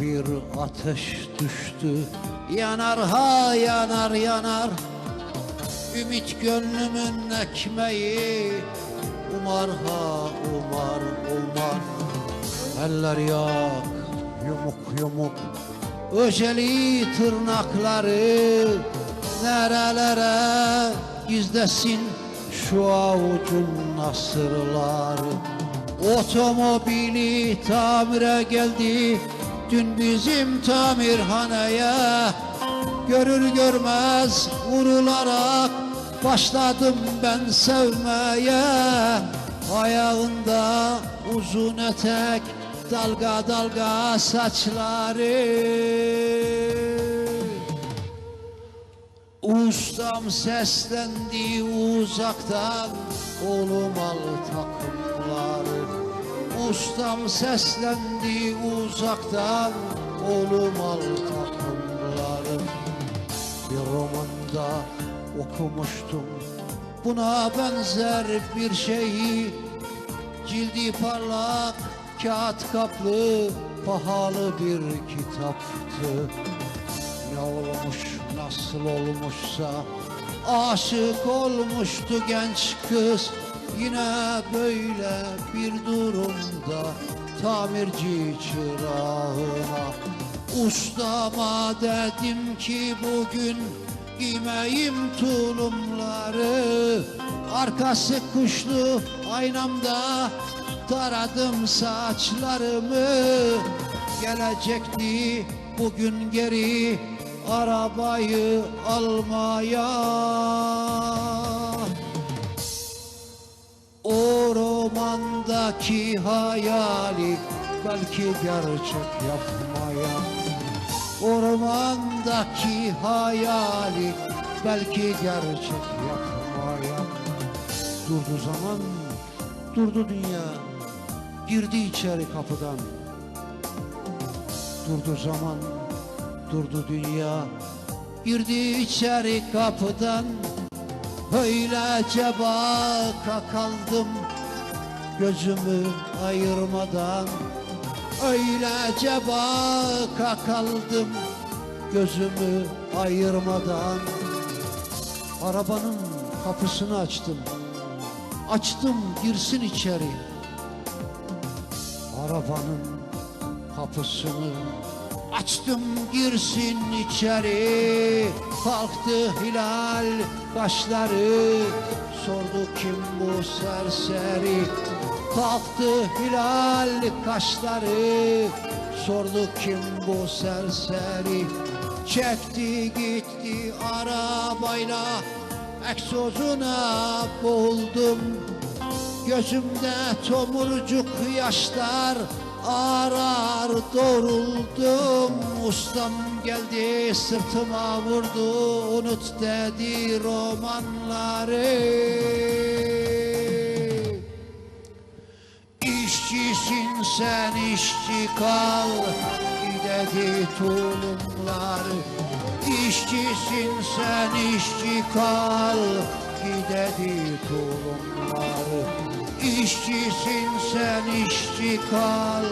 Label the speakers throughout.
Speaker 1: bir ateş düştü. Yanar ha yanar yanar. Ümit gönlümün ekmeği. Umar ha umar umar. Eller yak yumuk yumuk. Öceli tırnakları Nerelere gizlesin şu avucun nasırları? Otomobili tamire geldi Dün bizim tamirhaneye Görür görmez vurularak Başladım ben sevmeye. Ayağında uzun etek Dalga dalga saçları. Ustam seslendi uzaktan Oğlum al takımları Ustam seslendi uzaktan Oğlum al takımları Bir romanda okumuştum Buna benzer bir şeyi. Cildi parlak kağıt kaplı Pahalı bir kitaptı. Ne olmuş nasıl olmuşsa Aşık olmuştu genç kız Yine böyle bir durumda Tamirci çırağına Ustama dedim ki bugün Giymeyim tulumları. Arkası kuşlu aynamda Taradım saçlarımı. Gelecekti bugün geri arabayı almaya romandaki hayali belki gerçek yapmaya. O romandaki hayali belki gerçek yapmaya. Durdu zaman, durdu dünya. Girdi içeri kapıdan. Durdu zaman, durdu dünya. Girdi içeri kapıdan. Öylece baka kaldım Gözümü ayırmadan Öylece baka kaldım Gözümü ayırmadan. Arabanın kapısını açtım. Açtım girsin içeri. Arabanın kapısını Açtım girsin içeri. Kalktı hilal kaşları Sordu kim bu serseri? Kalktı hilal kaşları. Sordu kim bu serseri? Çekti gitti arabayla. Egzozuna boğuldum. Gözümde tomurcuk yaşlar Arar doğruldum. Ustam geldi sırtıma vurdu. Unut dedi romanları. İşçisin sen işçi kal dedi tulumları İşçisin sen işçi kal dedi tulumları İşçisin sen işçi kal.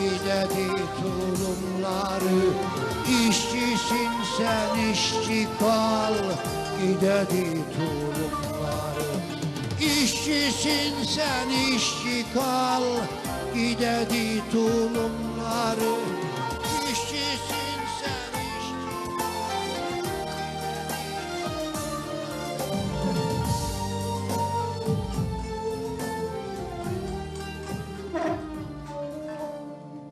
Speaker 1: Dedi tulumları. İşçisin sen işçi kal. Dedi tulumları. İşçisin sen işçi kal. Gidedi tulumları